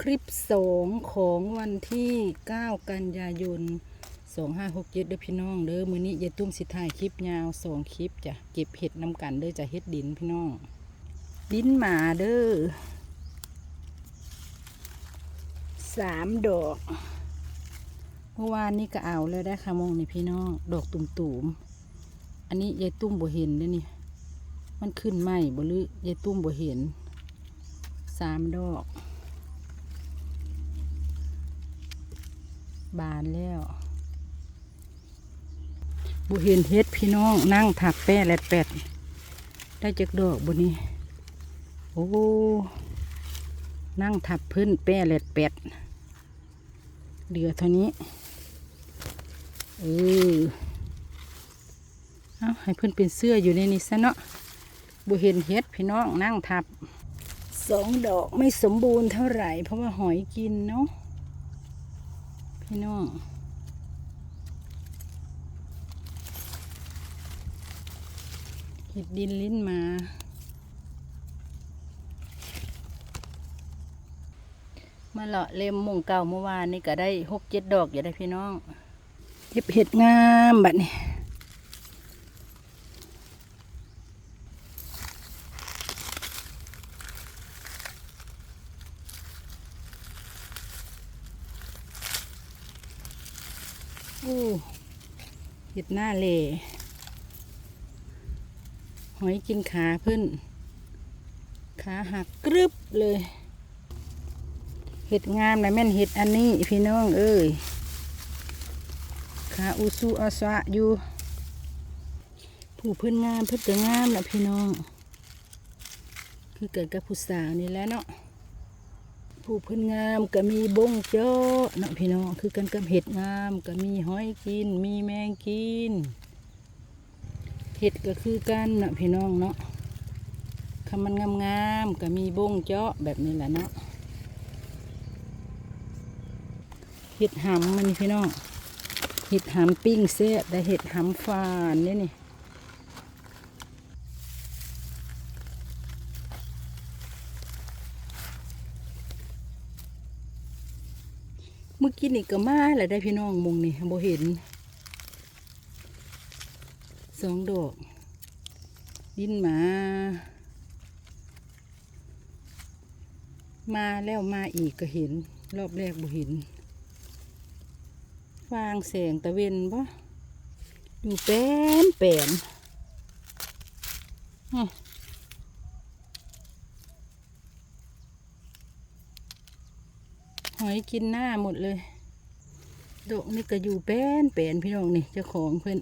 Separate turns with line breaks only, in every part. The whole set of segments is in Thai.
คลิปสองของวันที่ 9 กันยายน 2567เด้อพี่น้องเด้อมื้อนี้ยายตุ้มสิถ่ายคลิปยาวสองคลิปจ้ะเก็บเห็ดน้ำกันเด้อจะเฮ็ดดินพี่น้อง ดินหมาเด้อสามดอกเมื่อวานนี้ก็เอาแล้วได้ค่ะมองนี่พี่น้องดอกตุ่มๆอันนี้ยายตุ้มบ่เห็นเด้อนี่มันขึ้นไหมบ่หรือยายตุ้มบ่เห็นสามดอก บานแล้วบ่เห็นเฮ็ดพี่น้องนั่งถักแป้แลดแปด ได้จักดอกบ่นี้ โอ้นั่งทับพื้นแป้แลดแปดเหลือเท่านี้เออเอาให้เพื่อนเป็นเสื้ออยู่ในนี้ซะเนาะบ่เห็นเฮ็ดพี่น้องนั่งทับสองดอกไม่สมบูรณ์เท่าไหร่ เพราะว่าหอยกินเนาะ พี่น้องเห็ดดินลิ้นมา มาเลาะเล็มมุงเก่าเมื่อวานนี่ก็ได้หกเจ็ดดอกอยู่ได้พี่น้องเก็บเห็ดงามแบบนี้ โอ้เห็ดหน้าเหลหอยกินขาเพิ่นขาหักกรึบเลย เห็ดงามนะแม่นเห็ดอันนี้พี่น้องเอ้ยขาอุซุอาสะอยู่ ผู้เพื่อนงามเพื่อนก็งามนะพี่น้อง คือเกิดกับผู้สาวนี่แล้วเนาะ ผู้เพื่อนงามก็มีบงเจาะนะพี่น้องคือกันกับเห็ดงามก็มีหอยกิน มีแมงกินเห็ดก็คือกันนะพี่น้องเนาะคำมันงามๆก็มีบงเจาะแบบนี้แหละเนาะเห็ดหำมันพี่น้องเห็ดหำปิ้งเสียบได้เห็ดหำฟานนี่นี่ มื่อกี้นี่ก็มาแหละได้พี่น้องมงนี่บ่เห็นสองดอกดินมา มาแล้วมาอีกก็เห็น รอบแรกบ่เห็นฟางแสงตะเวนบ่อยู่แป้นแป้นฮะห อยกินหน้าหมดเลยดอกนี่ก็อยู่แป้นแป้นพี่น้องนี่เจ้าของเพื่อน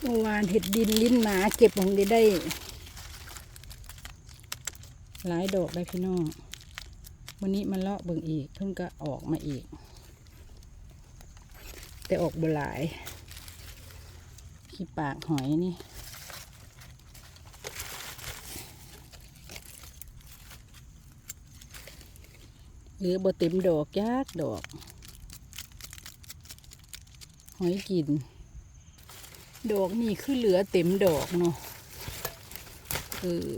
เมื่อวานเห็ดดินลิ้นหมาเก็บของได้ได้ หลายดอกได้พี่น้อง วันนี้มันเลาะเบิ่งอีก เพิ่งก็ออกมาอีก แต่ออกบหลายขี้ปากหอยนี่ หลือบ่เต็มดอกยากดอก หอยกิน ดอกนี่คือเหลือเต็มดอกเนาะเออ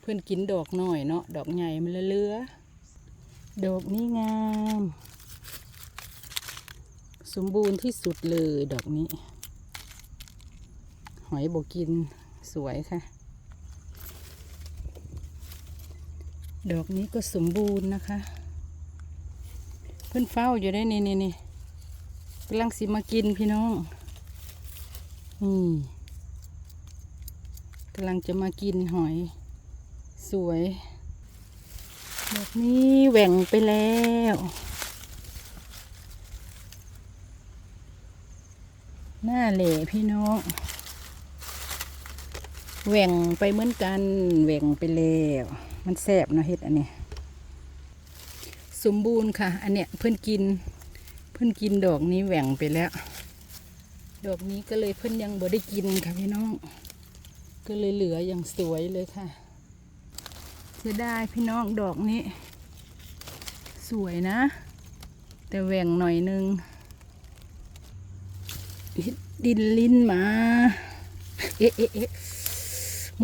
เพื่อนกินดอกหน่อยเนาะดอกใหญ่มันเลือดอกนี้งาม สมบูรณ์ที่สุดเลยดอกนี้ หอยบกินสวยค่ะ ดอกนี้ก็สมบูรณ์นะคะ เพื่อนเฝ้าอยู่ได้นี่นี่นี่กำลังสิมากินพี่น้อง นี่กำลังจะมากินหอย สวย ดอกนี้แหว่งไปแล้วหน้าเหล่พี่น้องแหว่งไปเหมือนกันแหว่งไปแล้ว มันแสบเนาะเฮ็ดอันนี้ สมบูรณ์ค่ะ อันเนี้ยเพื่อนกิน เพื่อนกินดอกนี้แหว่งไปแล้ว ดอกนี้ก็เลยเพื่อนยังบ่ได้กินค่ะพี่น้อง ก็เลยเหลืออย่างสวยเลยค่ะเสียดายพี่น้องดอกนี้ สวยนะ แต่แหว่งหน่อยนึงดินลิ้นมา เอ๊ะเอ๊ะเอ๊ะ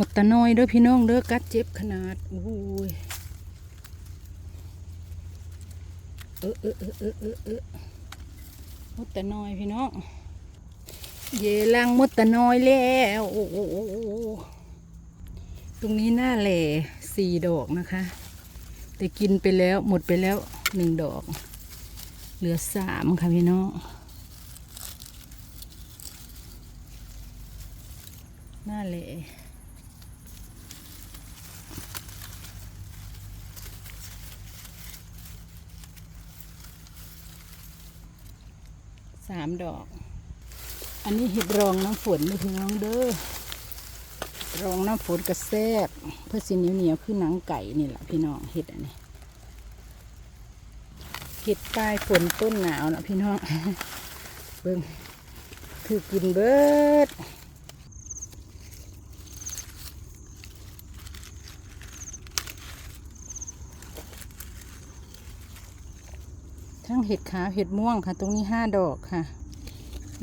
หมดตะน้อยเด้อพี่น้องเด้อกัดเจ็บขนาดโอ้ยเออเออเออเออเออเออมดตะน้อยพี่น้องเยลังมดตะน้อยแล้วโอ้โหตรงนี้หน้าแหล่สี่ดอกนะคะ แต่กินไปแล้วหมดไปแล้วหนึ่งดอก เหลือสามค่ะพี่น้องหน้าแหล่สามดอก อันนี้เห็ดรองน้ำฝนนี่พี่น้องเด้อรองน้ำฝนกระแทกเพื่อสิเหนียวเหนียวๆคือหนังไก่นี่แหละพี่น้องเห็ดอันนี้เห็ดปลายฝนต้นหนาวนะพี่น้องเบิ่งคือกินเบิด เห็ดขาวเห็ดม่วงค่ะ ตรงนี้ห้าดอกค่ะ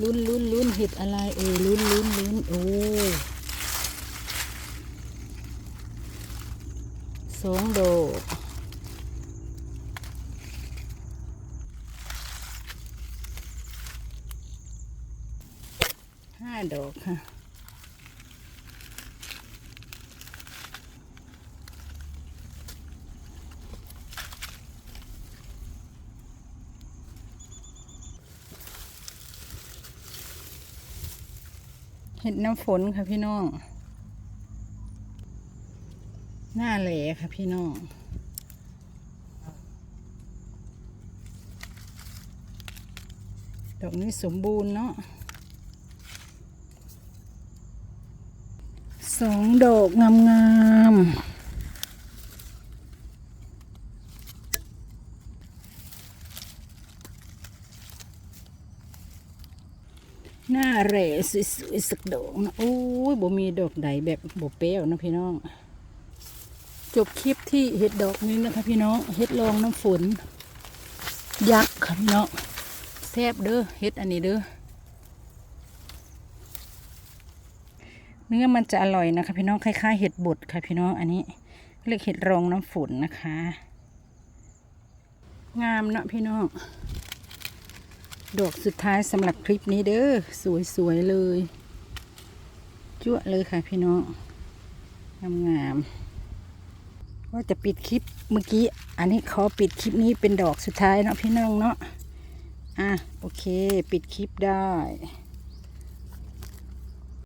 ลุ้นลุ้นลุ้นเห็ดอะไรเอ่ยลุ้นลุ้นลุ้นโอ้สองดอกห้าดอกค่ะ เห็ดน้ำฝนค่ะพี่น้อง หน้าเหล่ค่ะพี่น้องดอกนี้สมบูรณ์เนาะสองดอกงามๆ หน้าแหล่สวยๆสักดอกนะโอ้ยบ่มีดอกใดแบบบ่เปรี้ยวนะพี่น้อง จบคลิปที่เห็ดดอกนี้นะคะ พี่น้องเห็ดรองน้ำฝน ยักษ์ค่ะพี่น้องแซบเด้อเห็ดอันนี้เด้อเนื้อมันจะอร่อยนะคะ พี่น้องคล้ายๆเห็ดบดค่ะพี่น้องอันนี้เรียกเห็ดรองน้ำฝนนะคะ งามเนาะพี่น้อง ดอกสุดท้ายสำหรับคลิปนี้เด้อสวยๆเลยจั่วเลยค่ะพี่น้องงามๆว่าจะปิดคลิปเมื่อกี้ อันนี้ขอปิดคลิปนี้เป็นดอกสุดท้ายเนาะพี่น้องเนาะอะโอเค ปิดคลิปได้